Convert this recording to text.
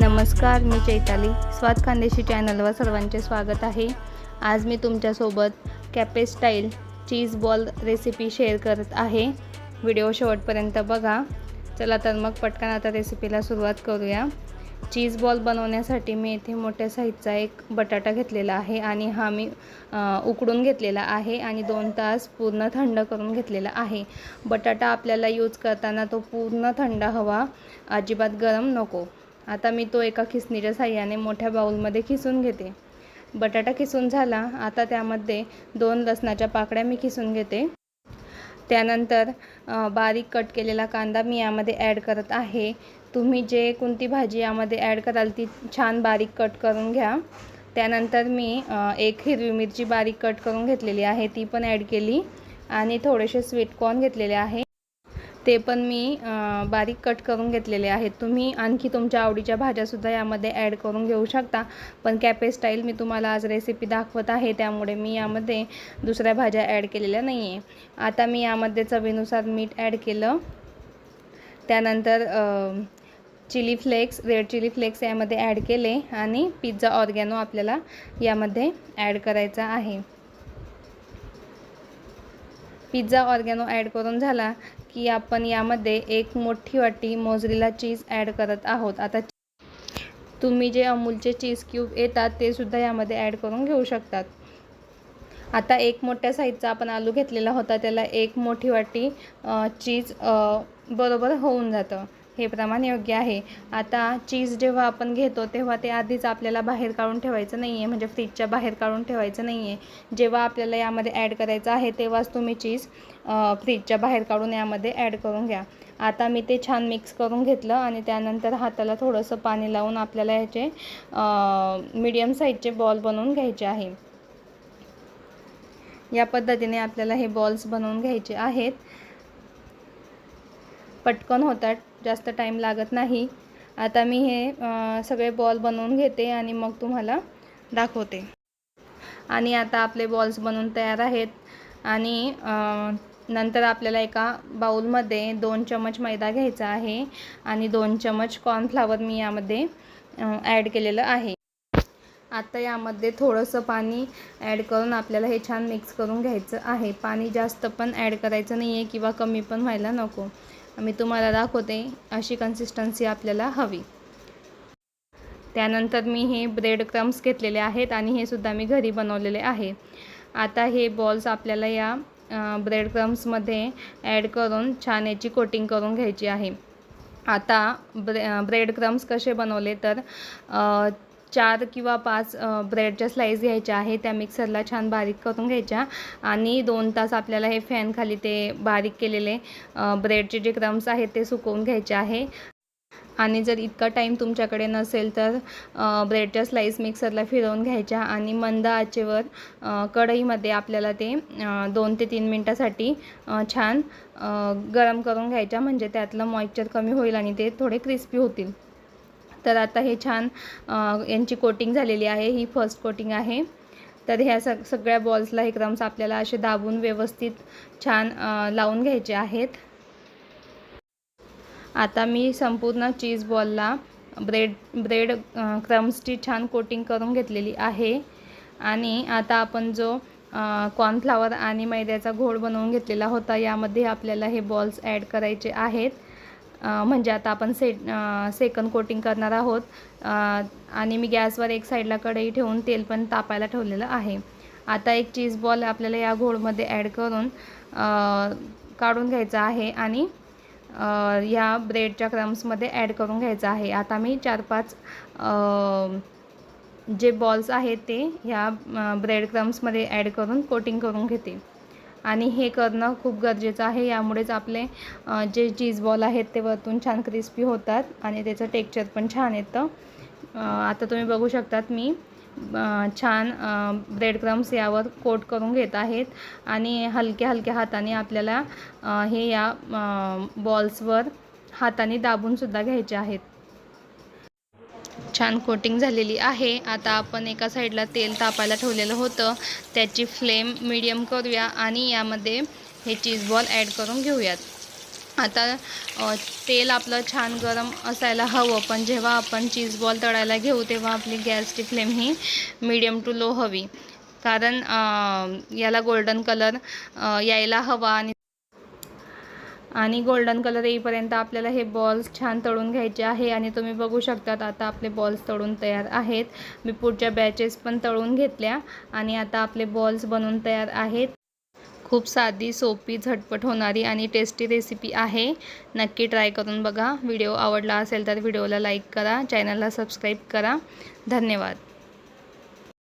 नमस्कार मी चैताली. स्वाद खानदेशी चॅनलवर सर्वांचे स्वागत आहे. आज मी तुमच्यासोबत cafe style cheese ball recipe share करत आहे. व्हिडिओ शेवटपर्यंत बघा. चला तर मग पटकन आता रेसिपीला सुरुवात करूया. चीज बॉल बनवण्यासाठी मी इथे मोठ्या साईजचा एक बटाटा घेतलेला आहे आणि हा मी उकडून घेतलेला आहे आणि दोन तास पूर्ण थंड करून घेतलेला आहे. बटाटा आपल्याला यूज करताना तो पूर्ण थंड हवा अजिबात गरम नको. आता मी तो एका खिसणीच्या साह्याने मोठ्या बाऊलमध्ये खिसून घेते. बटाटा खिसून झाला आता त्यामध्ये दोन लसणाच्या पाकळ्या मी खिसून घेते. त्यानंतर बारीक कट केलेला कांदा मी यामध्ये ॲड करत आहे. तुम्ही जे कोणती भाजी यामध्ये ॲड कराल ती छान बारीक कट करून घ्या. त्यानंतर मी एक हिरवी मिरची बारीक कट करून घेतलेली आहे ती पण ॲड केली. आणि थोडेसे स्वीट कॉर्न घेतलेले आहे. ते पण मी बारीक कट करून घेतलेले आहेत. तुम्ही आणखी तुमच्या आवडीच्या भाज्यासुद्धा यामध्ये ॲड करून घेऊ शकता. पण कॅपे स्टाईल मी तुम्हाला आज रेसिपी दाखवत आहे त्यामुळे मी यामध्ये दुसऱ्या भाज्या ॲड केलेल्या नाही आहे आता मी यामध्ये चवीनुसार मीठ ॲड केलं. त्यानंतर chilli flakes red chilli flakes यामध्ये ॲड केले आणि पिझ्झा ऑर्गॅनो आपल्याला यामध्ये ॲड करायचा आहे. पिझ्झा ऑर्गॅनो ॲड करून झाला की आपण यामध्ये एक मोठी वाटी मोजरीला चीज ॲड करत आहोत. आता तुम्ही जे अमूलचे चीज क्यूब येतात ते सुद्धा यामध्ये ॲड करून घेऊ शकतात. आता एक मोठ्या साईजचा आपण आलू घेतलेला होता त्याला एक मोठी वाटी चीज बरोबर होऊन जातं. हे प्रमाण योग्य आहे. आता चीज जेव्हा आपण घेतो तेव्हा ते आधीच आपल्याला बाहेर काढून ठेवायचं नाही आहे म्हणजे फ्रीजच्या बाहेर काढून ठेवायचं नाही आहे जेव्हा आपल्याला यामध्ये ॲड करायचं आहे तेव्हाच तुम्ही चीज फ्रीजच्या बाहेर काढून यामध्ये ॲड करून घ्या. आता मी ते छान मिक्स करून घेतलं आणि त्यानंतर हाताला थोडंसं पाणी लावून आपल्याला ह्याचे मीडियम साईजचे बॉल बनवून घ्यायचे आहे. या पद्धतीने आपल्याला हे बॉल्स बनवून घ्यायचे आहेत. पटकन होतात जास्त टाईम लागत नाही. आता मी हे सगळे बॉल बनवून घेते आणि मग तुम्हाला दाखवते. आणि आता आपले बॉल्स बनवून तयार आहेत. आणि नंतर आपल्याला एका बाऊलमध्ये दोन चमच मैदा घ्यायचा आहे. आणि दोन चमच कॉर्नफ्लावर मी यामध्ये ॲड केलेलं आहे. आता यामध्ये थोडंसं पाणी ॲड करून आपल्याला हे छान मिक्स करून घ्यायचं आहे. पाणी जास्त पण ॲड करायचं नाही आहे किंवा कमी पण व्हायला नको. मी तुम्हाला दाखवते अशी कन्सिस्टन्सी आपल्याला हवी. त्यानंतर मी हे ब्रेड क्रम्स घेतलेले आहेत आणि हे सुद्धा मी घरी बनवलेले आहे. आता हे बॉल्स आपल्याला या ब्रेड क्रम्समध्ये ॲड करून छान याची कोटिंग करून घ्यायची आहे. आता ब्रे ब्रेड क्रम्स कसे बनवले तर चार किंवा पाच ब्रेडच्या स्लाईस घ्यायच्या आहे त्या मिक्सरला छान बारीक करून घ्यायच्या आणि दोन तास आपल्याला हे फॅन खाली ते बारीक केलेले ब्रेडचे जे क्रम्स आहेत ते सुकवून घ्यायचे आहे. आणि जर इतका टाईम तुमच्याकडे नसेल तर ब्रेडच्या स्लाईस मिक्सरला फिरवून घ्यायच्या आणि मंद आचेवर कढईमध्ये आपल्याला ते दोन ते तीन मिनटासाठी छान गरम करून घ्यायच्या. म्हणजे त्यातलं मॉइश्चर कमी होईल आणि ते थोडे क्रिस्पी होतील. तर आता हे छान यांची कोटिंग झालेली आहे. ही फर्स्ट कोटिंग आहे. तर ह्या सग सगळ्या बॉल्सला हे क्रम्स आपल्याला असे दाबून व्यवस्थित छान लावून घ्यायचे आहेत. आता मी संपूर्ण चीज बॉलला ब्रेड ब्रेड क्रम्सची छान कोटिंग करून घेतलेली आहे. आणि आता आपण जो कॉर्नफ्लावर आणि मैद्याचा घोळ बनवून घेतलेला होता यामध्ये आपल्याला हे बॉल्स ॲड करायचे आहेत. म्हणजे आता आपण से सेकंड कोटिंग करणार आहोत. आणि मी गॅसवर एक साईडला कढई ठेवून तेल पण तापायला ठेवलेलं आहे. आता एक चीज बॉल आपल्याला या घोळमध्ये ॲड करून काढून घ्यायचा आहे आणि ह्या ब्रेडच्या क्रम्समध्ये ॲड करून घ्यायचं आहे. आता मी चार पाच जे बॉल्स आहेत ते ह्या ब्रेड क्रम्समध्ये ॲड करून कोटिंग करून घेते. आणि हे करणं खूप गरजेचं आहे. यामुळेच आपले जे चीज बॉल आहेत ते वरतून छान क्रिस्पी होतात आणि त्याचं टेक्स्चर पण छान येतं. आता तुम्ही बघू शकतात मी छान ब्रेड क्रम्स यावर कोट करून घेत आहेत आणि हलक्या हलक्या हाताने आपल्याला हे या बॉल्सवर हाताने दाबूनसुद्धा घ्यायचे आहेत. छान कोटिंग झालेली आहे. आता आपण एका साईडला तेल तापायला ठेवलेलं होतं. त्याची फ्लेम मिडियम करूया आणि यामध्ये हे चीज बॉल ॲड करून घेऊयात. आता तेल आपलं छान गरम असायला हवं पण जेव्हा आपण चीज बॉल तळायला घेऊ तेव्हा आपली गॅसची फ्लेम ही मीडियम टू लो हवी. कारण याला गोल्डन कलर यायला हवा आणि आणि गोल्डन कलर येईपर्यंत आपल्याला हे बॉल्स छान तळून घ्यायचे आहे आणि तुम्ही बघू शकतात आता आपले बॉल्स तळून तयार आहेत. मी पुढच्या बॅचेस पण तळून घेतल्या आणि आता आपले बॉल्स बनवून तयार आहेत. खूप साधी सोपी झटपट होणारी आणि टेस्टी रेसिपी आहे. नक्की ट्राय करून बघा. व्हिडिओ आवडला असेल तर व्हिडिओला लाईक करा. चॅनलला सबस्क्राईब करा. धन्यवाद.